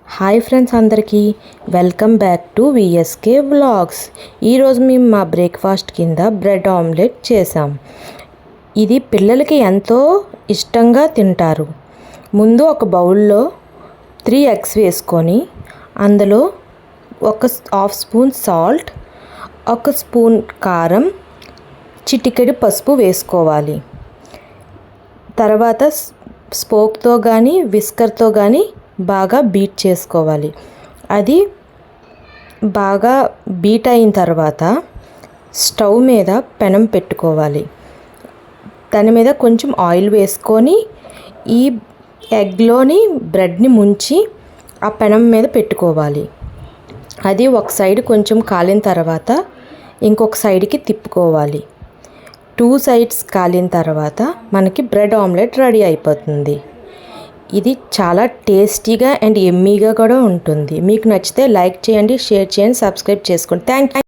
Hi friends అందరికీ welcome back to VSK vlogs ఈరోజు మేము మా బ్రేక్ఫాస్ట్ కింద బ్రెడ్ ఆమ్లెట్ చేసాం ఇది పిల్లలకి ఎంతో ఇష్టంగా తింటారు. ముందు ఒక బౌల్లో త్రీ ఎగ్స్ వేసుకొని అందులో ఒక హాఫ్ స్పూన్ సాల్ట్ ఒక స్పూన్ కారం చిటికెడు పసుపు వేసుకోవాలి. తర్వాత స్పోక్తో కానీ విస్కర్తో కానీ బాగా బీట్ చేసుకోవాలి. అది బాగా బీట్ అయిన తర్వాత స్టవ్ మీద పెనం పెట్టుకోవాలి. దాని మీద కొంచెం ఆయిల్ వేసుకొని ఈ ఎగ్లోని బ్రెడ్ని ముంచి ఆ పెనం మీద పెట్టుకోవాలి. అది ఒక సైడ్ కొంచెం కాలిన తర్వాత ఇంకొక సైడ్కి తిప్పుకోవాలి. టూ సైడ్స్ కాలిన తర్వాత మనకి బ్రెడ్ ఆమ్లెట్ రెడీ అయిపోతుంది. ఇది చాలా టేస్టీగా అండ్ ఎమ్మీగా కూడా ఉంటుంది. మీకు నచ్చితే లైక్ చేయండి షేర్ చేయండి సబ్స్క్రైబ్ చేసుకోండి. థ్యాంక్